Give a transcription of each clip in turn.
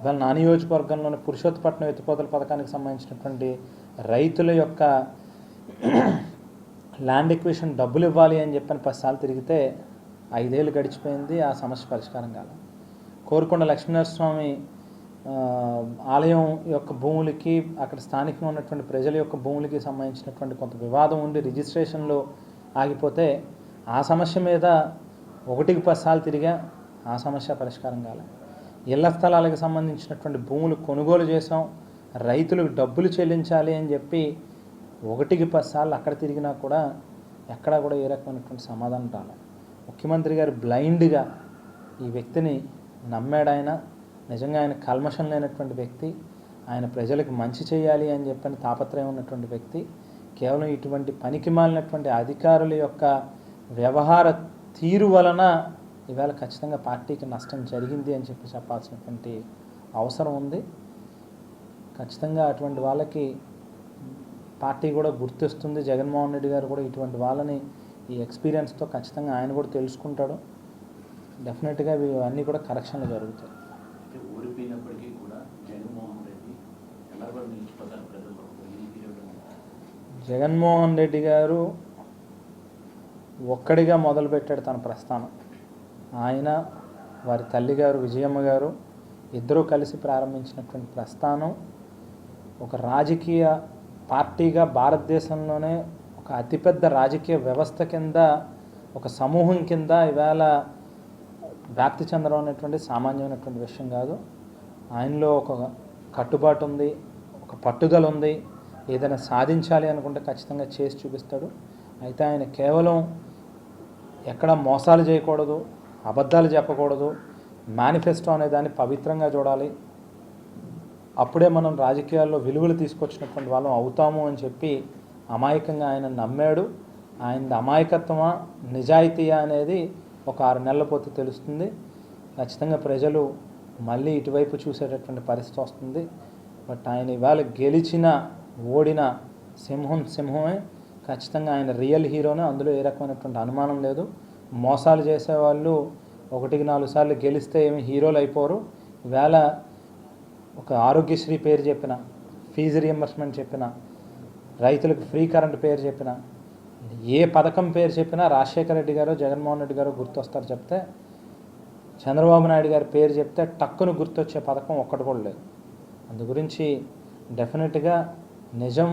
ఇవాళ నా నియోజకవర్గంలోని పురుషోత్పట్నం ఎత్తిపోతల పథకానికి సంబంధించినటువంటి రైతుల యొక్క ల్యాండ్ ఎక్విషన్ డబ్బులు ఇవ్వాలి అని చెప్పని పదిసార్లు తిరిగితే ఐదేళ్ళు గడిచిపోయింది ఆ సమస్య పరిష్కారం కాల. కోరుకొండ లక్ష్మీనరస్వామి ఆలయం యొక్క భూములకి అక్కడ స్థానికంగా ఉన్నటువంటి ప్రజల యొక్క భూములకి సంబంధించినటువంటి కొంత వివాదం ఉండి రిజిస్ట్రేషన్లో ఆగిపోతే ఆ సమస్య మీద ఒకటికి పదిసార్లు తిరిగా ఆ సమస్య పరిష్కారం కాలేదు ఇళ్ళ స్థలాలకు సంబంధించినటువంటి భూములు కొనుగోలు చేసాం రైతులకు డబ్బులు చెల్లించాలి అని చెప్పి ఒకటికి పదిసార్లు అక్కడ తిరిగినా కూడా ఎక్కడా కూడా ఏ రకమైనటువంటి సమాధానం రాలే. ముఖ్యమంత్రి గారు బ్లైండ్గా ఈ వ్యక్తిని నమ్మాడు ఆయన. నిజంగా ఆయన కల్మషం లేనటువంటి వ్యక్తి. ఆయన ప్రజలకు మంచి చేయాలి అని చెప్పని తాపత్రయం ఉన్నటువంటి వ్యక్తి. కేవలం ఇటువంటి పనికి మాలినటువంటి అధికారుల యొక్క వ్యవహార తీరు వలన ఇవాళ ఖచ్చితంగా పార్టీకి నష్టం జరిగింది అని చెప్పి చెప్పాల్సినటువంటి అవసరం ఉంది. ఖచ్చితంగా అటువంటి వాళ్ళకి పార్టీ కూడా గుర్తిస్తుంది. జగన్మోహన్ రెడ్డి గారు కూడా ఇటువంటి వాళ్ళని ఈ ఎక్స్పీరియన్స్తో ఖచ్చితంగా ఆయన కూడా తెలుసుకుంటాడు. డెఫినెట్గా ఇవి అన్నీ కూడా కరెక్షన్లు జరుగుతాయి. జగన్మోహన్ రెడ్డి గారు ఒక్కడిగా మొదలుపెట్టాడు తన ప్రస్థానం. ఆయన వారి తల్లి గారు విజయమ్మ గారు ఇద్దరూ కలిసి ప్రారంభించినటువంటి ప్రస్థానం ఒక రాజకీయ పార్టీగా భారతదేశంలోనే ఒక అతిపెద్ద రాజకీయ వ్యవస్థ కింద ఒక సమూహం కింద ఇవాళ వ్యాప్తి చెందడం అనేటువంటి సామాన్యమైనటువంటి విషయం కాదు. ఆయనలో ఒక కట్టుబాటు ఉంది ఒక పట్టుదల ఉంది. ఏదైనా సాధించాలి అనుకుంటే ఖచ్చితంగా చేసి చూపిస్తాడు. అయితే ఆయన కేవలం ఎక్కడ మోసాలు చేయకూడదు అబద్ధాలు చెప్పకూడదు. మేనిఫెస్టో అనే దాన్ని పవిత్రంగా చూడాలి. అప్పుడే మనం రాజకీయాల్లో విలువలు తీసుకొచ్చినటువంటి వాళ్ళం అవుతాము అని చెప్పి అమాయకంగా ఆయన నమ్మాడు. ఆయన అమాయకత్వమా? నిజాయితీయా అనేది ఒక ఆరు నెలల పోతే తెలుస్తుంది. ఖచ్చితంగా ప్రజలు మళ్ళీ ఇటువైపు చూసేటటువంటి పరిస్థితి వస్తుంది. బట్ ఆయన ఇవాళ గెలిచిన ఓడిన సింహం సింహమే. ఖచ్చితంగా ఆయన రియల్ హీరోనే. అందులో ఏ రకమైనటువంటి అనుమానం లేదు. మోసాలు చేసేవాళ్ళు ఒకటికి నాలుగు సార్లు గెలిస్తే ఏమి హీరోలు అయిపోరు. వేళ ఒక ఆరోగ్యశ్రీ పేరు చెప్పిన ఫీజు రియంబర్స్మెంట్ చెప్పిన రైతులకు ఫ్రీ కరెంట్ పేరు చెప్పిన ఏ పథకం పేరు చెప్పినా రాజశేఖర రెడ్డి గారు జగన్మోహన్ రెడ్డి గారు గుర్తొస్తారు చెప్తే చంద్రబాబు నాయుడు గారి పేరు చెప్తే టక్కును గుర్తొచ్చే పథకం ఒక్కటి కూడా లేదు. అందు గురించి డెఫినెట్గా నిజం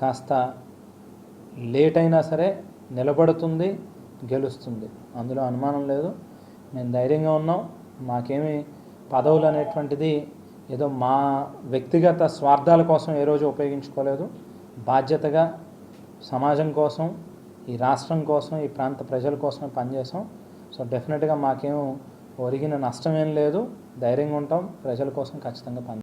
కాస్త లేట్ అయినా సరే నిలబడుతుంది. గెలుస్తుంది. అందులో అనుమానం లేదు. మేము ధైర్యంగా ఉన్నాం. మాకేమి పదవులు అనేటువంటిది ఏదో మా వ్యక్తిగత స్వార్థాల కోసం ఏ రోజు ఉపయోగించుకోలేదు. బాధ్యతగా సమాజం కోసం ఈ రాష్ట్రం కోసం ఈ ప్రాంత ప్రజల కోసమే పనిచేసాం సో డెఫినెట్గా మాకేం ఒరిగిన నష్టం ఏం లేదు. ధైర్యంగా ఉంటాం. ప్రజల కోసం ఖచ్చితంగా పని